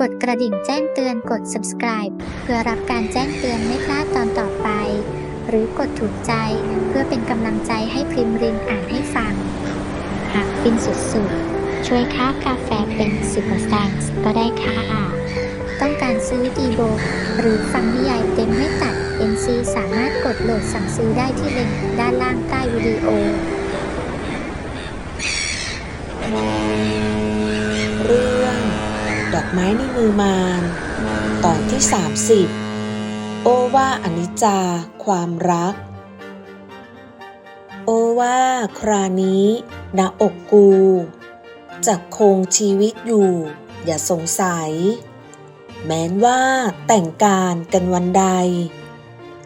กดกระดิ่งแจ้งเตือนกด subscribe เพื่อรับการแจ้งเตือนไม่พลาดตอนต่อไป หรือกดถูกใจเพื่อเป็นกำลังใจให้พริมรินอ่านให้ฟัง หากฟินสุดๆ ช่วยค่ากาแฟเป็น super thanks ก็ได้ค่ะ ต้องการซื้ออีโบหรือฟังนิยายเต็มไม่ตัด NC สามารถกดโหลดสั่งซื้อได้ที่ลิงก์ด้านล่างใต้วิดีโอ ไม้ในมือมารตอนที่ 30 โอว่าอนิจจา ความรัก โอว่าครานี้ณอกกูจะคงชีวิตอยู่ อย่าสงสัย แม้นว่าแต่งการกันวันใด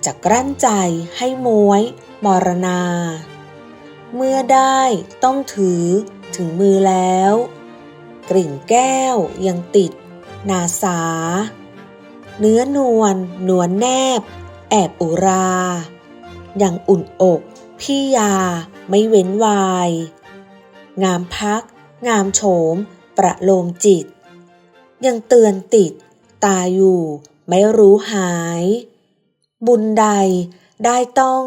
จะกลั้นใจให้ม้วยมรณา เมื่อได้ต้องถือถึงมือแล้ว กลิ่นแก้วยังติด นาสา เนื้อนวลนวลแนบ แอบอุรายังอุ่นอก พี่ยาไม่เว้นวาย งามพัก งามโฉม ประโลมจิต ยังเตือนติด ตาอยู่ไม่รู้หาย บุญใดได้ต้อง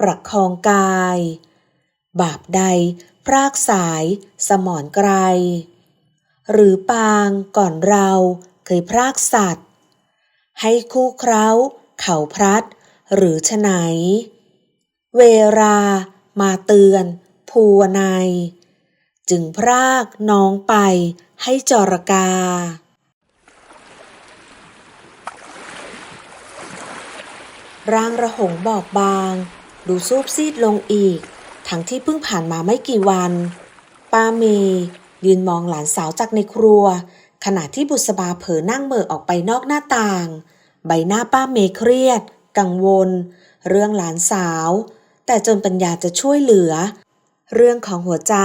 ประคองกาย บาปใดพรากสายสมอนไกล หรือปางก่อนเราเคยพรากสัตว์ ให้คู่เคร้า เขาพลัด หรือฉไหนเวลามาเตือน ภูวนัยจึงพรากน้องไปให้จรกา ร่างระหงบอกบาง ดูซูบซีดลงอีก ทั้งที่เพิ่งผ่านมาไม่กี่วัน ป้าเม ย์ยืนมองหลานสาวจากในครัว ขณะที่บุษบาเผลอนั่งเหม่อออกไปนอกหน้าต่าง ใบหน้าป้าเมย์เครียด กังวล เรื่องหลานสาว แต่จนปัญญาจะช่วยเหลือ เรื่องของหัวใจ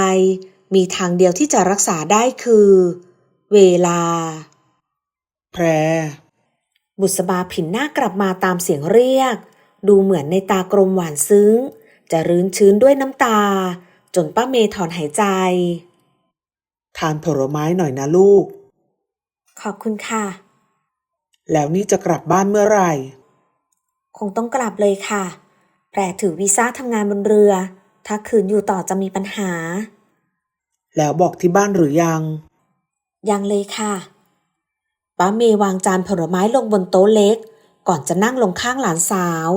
มีทางเดียวที่จะรักษาได้คือ เวลา แพร บุษบาผินหน้ากลับมาตามเสียงเรียก ดูเหมือนในตากลมหวานซึ้ง จะรื้นชื้นด้วยน้ำตา จนป้าเมย์ถอนหายใจ ทานผลไม้หน่อยนะลูก ขอบคุณค่ะ แล้วนี่จะกลับบ้านเมื่อไหร่ คงต้องกลับเลยค่ะ แปรถือวีซ่าทำงานบนเรือ ถ้าคืนอยู่ต่อจะมีปัญหา แล้วบอกที่บ้านหรือยัง ยังเลยค่ะ ป้าเมย์วางจานผลไม้ลงบนโต๊ะเล็ก ก่อนจะนั่งลงข้างหลานสาว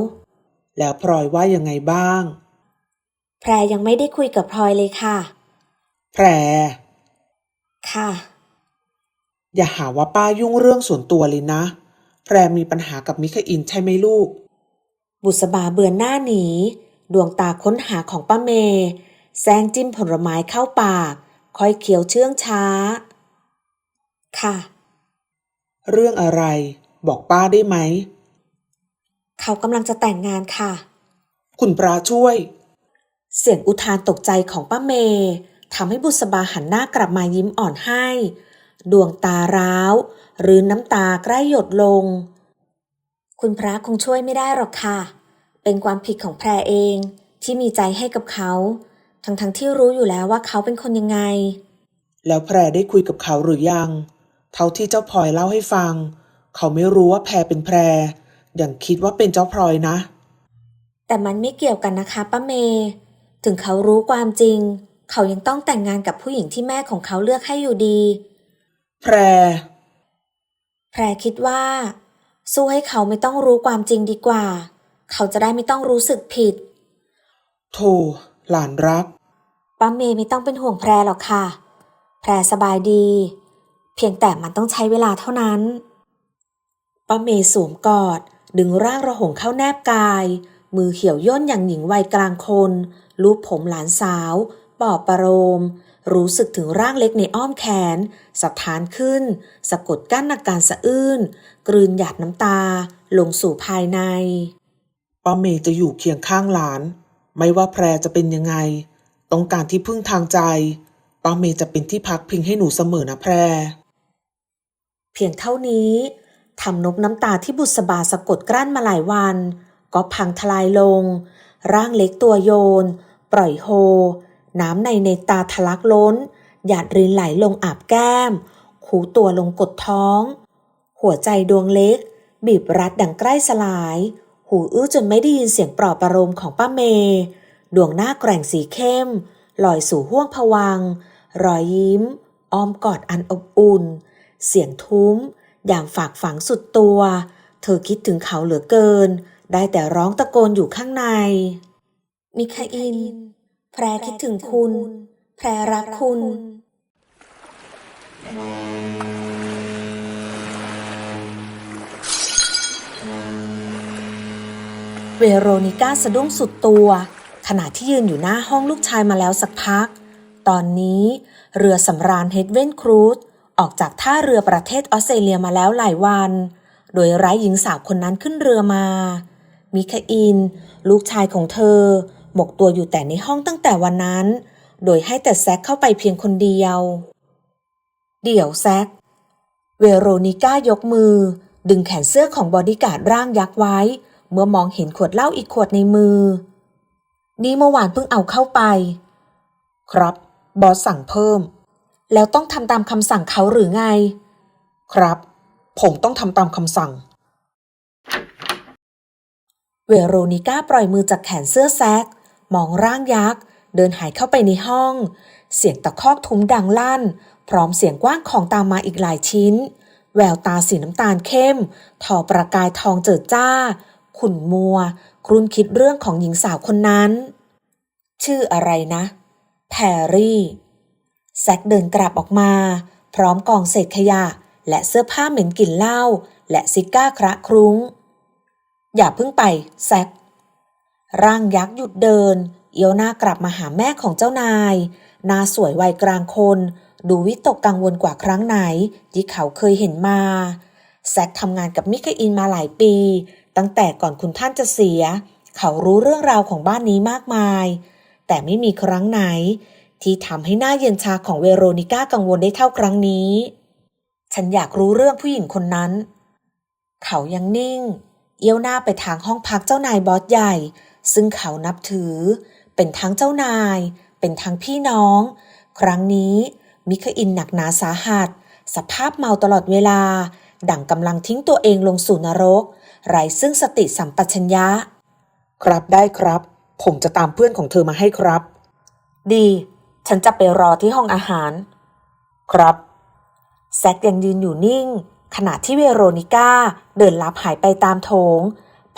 แล้วพลอยว่ายังไงบ้าง แพรยังไม่ได้คุยกับพลอยเลยค่ะ แพร ค่ะ อย่าหาว่าป้ายุ่งเรื่องส่วนตัวเลยนะ แพรมีปัญหากับมิคาอินใช่ไหมลูก บุษบาเบือนหน้าหนี ดวงตาค้นหาของป้าเมย์แซงจิ้มผลไม้เข้าปาก ค่อยเคี้ยวเชื่องช้า ค่ะ เรื่องอะไร บอกป้าได้ไหม เขากำลังจะแต่งงานค่ะ คุณปราช่วย เสียงอุทานตกใจของป้าเมย์ ทำให้บุษบาหันหน้ากลับมายิ้มอ่อนให้ ดวงตาร้าว หรือน้ำตาใกล้หยดลง คุณพระคงช่วยไม่ได้หรอกค่ะ เป็นความผิดของแพรเองที่มีใจให้กับเขา ทั้งๆทที่รู้อยู่แล้วว่าเขาเป็นคนยังไง แล้วแพรได้คุยกับเขาหรือยัง เท่าที่เจ้าพลอยเล่าให้ฟัง เขาไม่รู้ว่าแพรเป็นแพร อย่างคิดว่าเป็นเจ้าพลอยนะ แต่มันไม่เกี่ยวกันนะคะป้าเมย์ถึงเขารู้ความจริง เขายังต้องแต่งงานกับผู้หญิงที่แม่ของเขาเลือกให้อยู่ดี แพร แพรคิดว่า สู้ให้เขาไม่ต้องรู้ความจริงดีกว่า เขาจะได้ไม่ต้องรู้สึกผิด โธ่หลานรัก ป้าเมย์ไม่ต้องเป็นห่วงแพรหรอกค่ะ แพรสบายดี เพียงแต่มันต้องใช้เวลาเท่านั้น ป้าเมย์สวมกอด ดึงร่างระหงเข้าแนบกาย มือเขียวย่นอย่างหญิงวัยกลางคน ลูบผมหลานสาว ปลอบประโลม รู้สึกถึงร่างเล็กในอ้อมแขน สะท้านขึ้น สะกดกั้นอาการสะอื้น กลืนหยาดน้ำตา ลงสู่ภายใน ป้าเมย์จะอยู่เคียงข้างหลาน ไม่ว่าแพรจะเป็นยังไง ต้องการที่พึ่งทางใจ ป้าเมย์จะเป็นที่พักพิงให้หนูเสมอนะแพร เพียงเท่านี้ทำนบน้ำตาที่บุษบาสะกดกลั้นมาหลายวัน ก็พังทลายลง ร่างเล็กตัวโยน ปล่อยโฮ น้ำในในตาทะลักล้น หยาดรินไหลลงอาบแก้มคหูตัวลงกดท้อง หัวใจดวงเล็ก บีบรัดดังใกล้สลาย หูอื้อจนไม่ได้ยินเสียงปลอบประโลมของป้าเมย์ดวงหน้าแกร่งสีเข้ม ลอยสู่ห้วงผวัง รอยยิ้ม อ้อมกอดอันอบอุ่น เสียงทุ้ม อย่างฝากฝังสุดตัว เธอคิดถึงเขาเหลือเกิน ได้แต่ร้องตะโกนอยู่ข้างใน มิคาอิน พรคิดถึงคุณ แพรรักคุณ เวโรนิก้าสะดุ้งสุดตัว ขณะที่ยืนอยู่หน้าห้องลูกชายมาแล้วสักพัก ตอนนี้เรือสำราญเฮดเวนครูซออกจากท่าเรือประเทศออสเตรเลียมาแล้วหลายวัน โดยไร้หญิงสาวคนนั้นขึ้นเรือมา มิคาอิน ลูกชายของเธอ หมกตัวอยู่แต่ในห้องตั้งแต่วันนั้น โดยให้แต่แซกเข้าไปเพียงคนเดียว เดี๋ยวแซก เวโรนิก้ายกมือ ดึงแขนเสื้อของบอดี้การ์ดร่างยักษ์ไว้ เมื่อมองเห็นขวดเหล้าอีกขวดในมือ นี่เมื่อวานเพิ่งเอาเข้าไป ครับ บอสสั่งเพิ่ม แล้วต้องทำตามคำสั่งเขาหรือไง ครับ ผมต้องทำตามคำสั่งเวโรนิก้าปล่อยมือจากแขนเสื้อแซก มองร่างยักษ์ เดินหายเข้าไปในห้อง เสียงตะคอกทุ้มดังลั่น พร้อมเสียงกว้างของตามมาอีกหลายชิ้น แววตาสีน้ำตาลเข้ม ทอประกายทองเจิดจ้า ขุ่นมัว ครุ่นคิดเรื่องของหญิงสาวคนนั้น ชื่ออะไรนะ แพรรี่แซกเดินกลับออกมา พร้อมกองเศษขยะ และเสื้อผ้าเหม็นกลิ่นเหล้าและซิก้าคระครุ้ง อย่าเพิ่งไป แซก ร่างยักษ์หยุดเดิน เอียวหน้ากลับมาหาแม่ของเจ้านายหน้าสวยวัยกลางคน ดูวิตกกังวลกว่าครั้งไหน ที่เขาเคยเห็นมา แซกทำงานกับมิคาอินมาหลายปี ตั้งแต่ก่อนคุณท่านจะเสีย เขารู้เรื่องราวของบ้านนี้มากมาย แต่ไม่มีครั้งไหน ที่ทำให้หน้าเย็นชาของเวโรนิก้ากังวลได้เท่าครั้งนี้ ฉันอยากรู้เรื่องผู้หญิงคนนั้น เขายังนิ่ง เอี้ยวหน้าไปทางห้องพักเจ้านายบอสใหญ่ ซึ่งเขานับถือ เป็นทั้งเจ้านาย เป็นทั้งพี่น้อง ครั้งนี้ มิคาอินหนักหนาสาหัส สภาพเมาตลอดเวลา ดั่งกำลังทิ้งตัวเองลงสู่นรก ไร้ซึ่งสติสัมปชัญญะ ครับได้ครับ ผมจะตามเพื่อนของเธอมาให้ครับ ดี ฉันจะไปรอที่ห้องอาหาร ครับ แซกยังยืนอยู่นิ่ง ขณะที่เวโรนิก้าเดินลับหายไปตามโถง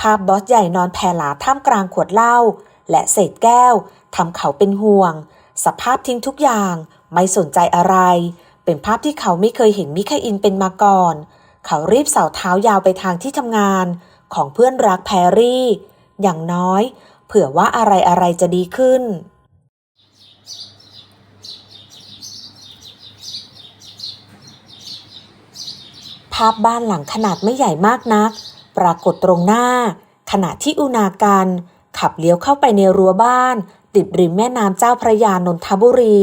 ภาพบอสใหญ่นอนแผ่หลาท่ามกลางขวดเหล้าและเศษแก้วทำเขาเป็นห่วง สภาพทิ้งทุกอย่าง ไม่สนใจอะไร เป็นภาพที่เขาไม่เคยเห็นมิคาอินเป็นมาก่อน เขารีบเสาเท้ายาวไปทางที่ทำงาน ของเพื่อนรักแพรรี่ อย่างน้อย เผื่อว่าอะไรอะไรๆจะดีขึ้นภาพบ้านหลังขนาดไม่ใหญ่มากนัก ปรากฏตรงหน้า ขณะที่อุณาการขับเลี้ยวเข้าไปในรั้วบ้าน ติดริมแม่น้ำเจ้าพระยานนทบุรี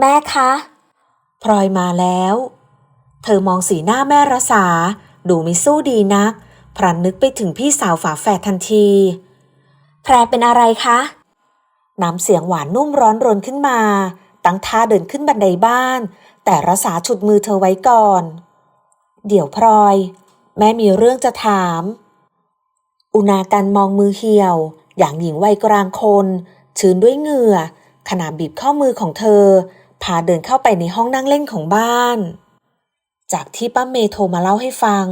แม่คะพลอยมาแล้ว เธอมองสีหน้าแม่ระสา ดูไม่สู้ดีนัก พรันนึกไปถึงพี่สาวฝาแฝดทันที แพรเป็นอะไรคะ น้ำเสียงหวานนุ่มร้อนรนขึ้นมา ตั้งท่าเดินขึ้นบันไดบ้าน แต่รัษาฉุดมือเธอไว้ก่อน เดี๋ยวพลอย แม่มีเรื่องจะถาม อุณาการมองมือเหี่ยว อย่างหญิงวัยกลางคน ชื้นด้วยเหงื่อ ขณะบีบข้อมือของเธอ พาเดินเข้าไปในห้องนั่งเล่นของบ้าน จากที่ป้าเมย์โทรมาเล่าให้ฟัง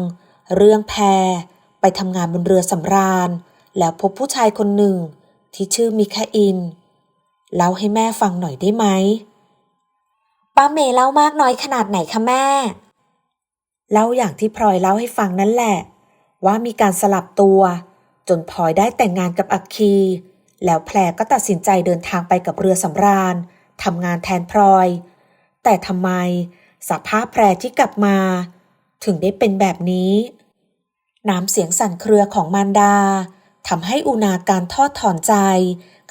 เรื่องแพรไปทำงานบนเรือสำราญ แล้วพบผู้ชายคนหนึ่ง ที่ชื่อมิคาอินเล่าให้แม่ฟังหน่อยได้ไหมป้าเมย์เล่ามากน้อยขนาดไหนคะแม่ เล่าอย่างที่พลอยเล่าให้ฟังนั่นแหละ ว่ามีการสลับตัว จนพลอยได้แต่งงานกับอัคคี แล้วแพรก็ตัดสินใจเดินทางไปกับเรือสำราญทำงานแทนพลอย แต่ทำไมสภาพแพรที่กลับมา ถึงได้เป็นแบบนี้ น้ำเสียงสั่นเครือของมารดาทำให้อุณาการทอดถอนใจ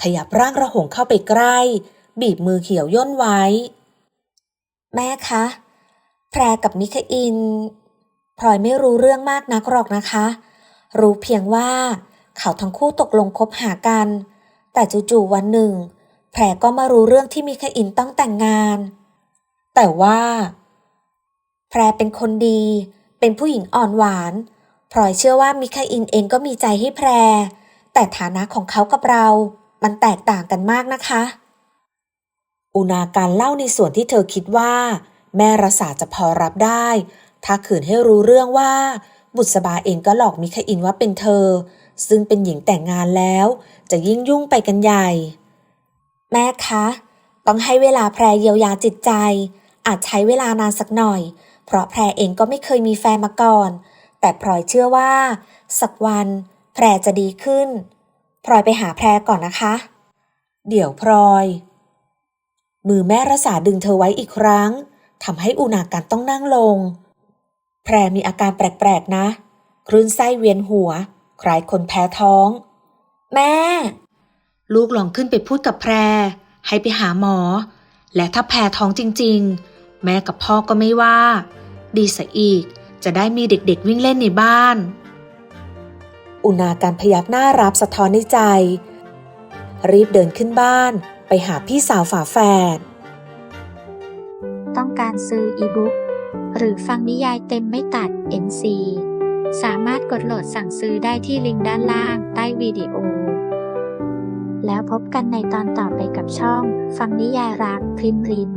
ขยับร่างระหงเข้าไปใกล้ บีบมือเขียวย่นไว้ แม่คะ แพรกับมิคาอินพลอยไม่รู้เรื่องมากนักหรอกนะคะ รู้เพียงว่าเขาทั้งคู่ตกลงคบหากัน แต่จู่ๆวันหนึ่ง แพรก็มารู้เรื่องที่มิคาอินต้องแต่งงาน แต่ว่า แพรเป็นคนดี เป็นผู้หญิงอ่อนหวานพลอยเชื่อว่ามิคาอินเองก็มีใจให้แพร แต่ฐานะของเขากับเรา มันแตกต่างกันมากนะคะ อุณาการเล่าในส่วนที่เธอคิดว่า แม่รสาจะพอรับได้ ถ้าขืนให้รู้เรื่องว่า บุษบาเองก็หลอกมิคาอินว่าเป็นเธอ ซึ่งเป็นหญิงแต่งงานแล้ว จะยิ่งยุ่งไปกันใหญ่ แม่คะ ต้องให้เวลาแพรเยียวยาจิตใจ อาจใช้เวลานานสักหน่อย เพราะแพรเองก็ไม่เคยมีแฟนมาก่อน แต่พลอยเชื่อว่า สักวัน แพรจะดีขึ้นพลอยไปหาแพรก่อนนะคะ เดี๋ยวพลอย มือแม่รสาดึงเธอไว้อีกครั้ง ทำให้อุณาการต้องนั่งลง แพรมีอาการแปลกๆนะ คลื่นไส้เวียนหัว คล้ายคนแพ้ท้อง แม่ ลูกลองขึ้นไปพูดกับแพร ให้ไปหาหมอ และถ้าแพ้ท้องจริง ๆ แม่กับพ่อก็ไม่ว่า ดีซะอีก จะได้มีเด็กๆวิ่งเล่นในบ้าน อุณาการพยักหน้ารับสะท้อนในใจ รีบเดินขึ้นบ้าน ไปหาพี่สาวฝาแฝด ต้องการซื้ออีบุ๊กหรือฟังนิยายเต็มไม่ตัด NC สามารถกดโหลดสั่งซื้อได้ที่ลิงก์ด้านล่างใต้วิดีโอ แล้วพบกันในตอนต่อไปกับช่อง ฟังนิยายรักพริมริน